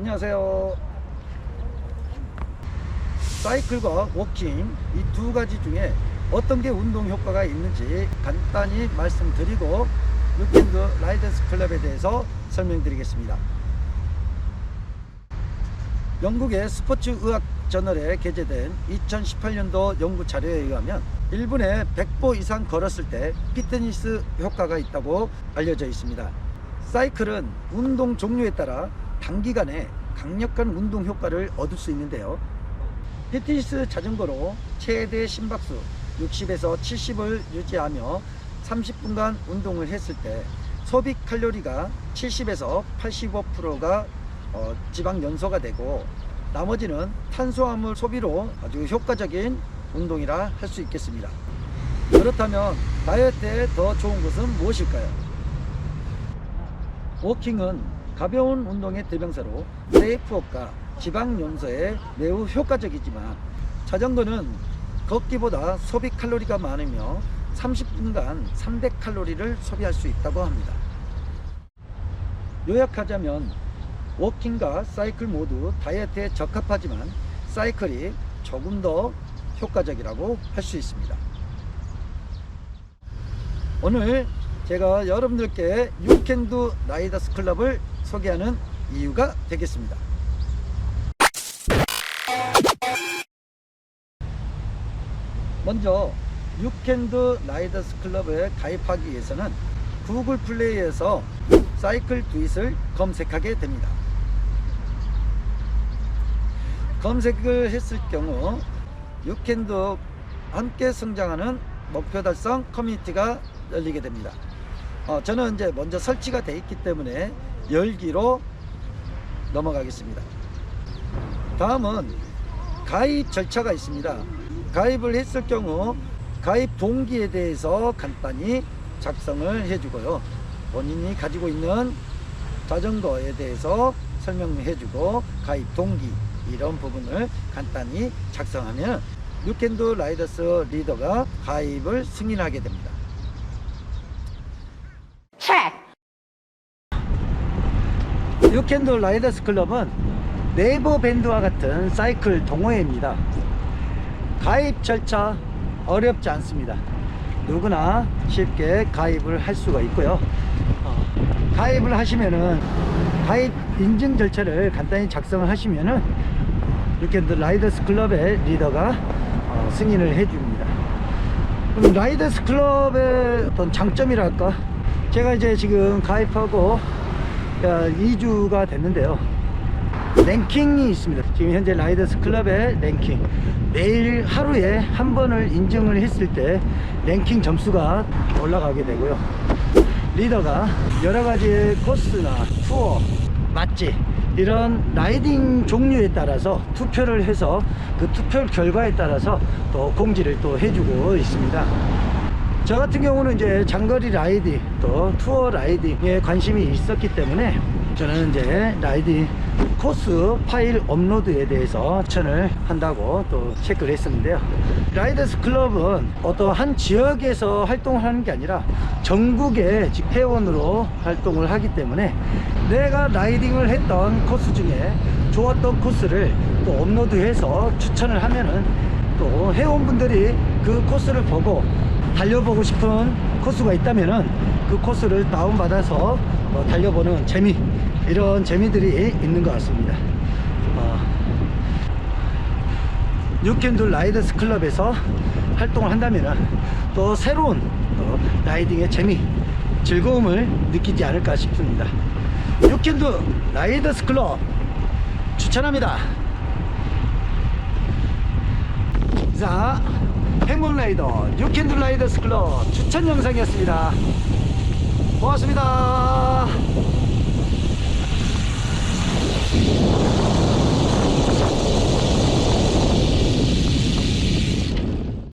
안녕하세요. 사이클과 워킹 이 두 가지 중에 어떤 게 운동 효과가 있는지 간단히 말씀드리고 유캔드 라이더스 클럽에 대해서 설명드리겠습니다. 영국의 스포츠 의학 저널에 게재된 2018년도 연구 자료에 의하면 1분에 100보 이상 걸었을 때 피트니스 효과가 있다고 알려져 있습니다. 사이클은 운동 종류에 따라 단기간에 강력한 운동 효과를 얻을 수 있는데요. 피트니스 자전거로 최대 심박수 60에서 70을 유지하며 30분간 운동을 했을 때 소비 칼로리가 70에서 85%가 어, 지방 연소가 되고 나머지는 탄수화물 소비로 아주 효과적인 운동이라 할 수 있겠습니다. 그렇다면 다이어트에 더 좋은 것은 무엇일까요? 워킹은 가벼운 운동의 대명사로 세이프워크가 지방 연소에 매우 효과적이지만 자전거는 걷기보다 소비 칼로리가 많으며 30분간 300칼로리를 소비할 수 있다고 합니다. 요약하자면 워킹과 사이클 모두 다이어트에 적합하지만 사이클이 조금 더 효과적이라고 할 수 있습니다. 오늘 제가 여러분들께 유캔두 라이더스 클럽을 소개하는 이유가 되겠습니다. 먼저 유캔두 라이더스 클럽에 가입하기 위해서는 구글 플레이에서 사이클 트윗을 검색하게 됩니다. 검색을 했을 경우 유캔두 함께 성장하는 목표 달성 커뮤니티가 열리게 됩니다. 어, 저는 이제 먼저 설치가 돼 있기 때문에 열기로 넘어가겠습니다. 다음은 가입 절차가 있습니다. 가입을 했을 경우 가입 동기에 대해서 간단히 작성을 해주고요. 본인이 가지고 있는 자전거에 대해서 설명해주고 가입 동기 이런 부분을 간단히 작성하면 유캔드 라이더스 리더가 가입을 승인하게 됩니다. 유캔드 라이더스 클럽은 네이버 밴드와 같은 사이클 동호회입니다. 가입 절차 어렵지 않습니다. 누구나 쉽게 가입을 할 수가 있고요. 어, 가입을 하시면은 가입 인증 절차를 간단히 작성을 하시면은 유캔드 라이더스 클럽의 리더가 어, 승인을 해줍니다. 그럼 라이더스 클럽의 어떤 장점이랄까? 제가 이제 지금 가입하고 2주가 됐는데요. 랭킹이 있습니다. 지금 현재 라이더스 클럽의 랭킹. 매일 하루에 한 번을 인증을 했을 때 랭킹 점수가 올라가게 되고요. 리더가 여러 가지 코스나 투어, 맛집 이런 라이딩 종류에 따라서 투표를 해서 그 투표 결과에 따라서 또 공지를 또 해주고 있습니다. 저 같은 경우는 이제 장거리 라이딩 또 투어 라이딩에 관심이 있었기 때문에 저는 이제 라이딩 코스 파일 업로드에 대해서 추천을 한다고 또 체크를 했었는데요. 라이더스 클럽은 어떤 한 지역에서 활동을 하는 게 아니라 전국의 즉 회원으로 활동을 하기 때문에 내가 라이딩을 했던 코스 중에 좋았던 코스를 또 업로드해서 추천을 하면은 또 회원분들이 그 코스를 보고 달려보고 싶은 코스가 있다면은 그 코스를 다운받아서 어, 달려보는 재미 이런 재미들이 있는 것 같습니다. 어, 유캔두 라이더스 클럽에서 활동을 한다면은 또 새로운 또 라이딩의 재미 즐거움을 느끼지 않을까 싶습니다. 유캔두 라이더스 클럽 추천합니다. 자 행운라이더 뉴캔들라이더스 클럽 추천 영상이었습니다. 고맙습니다.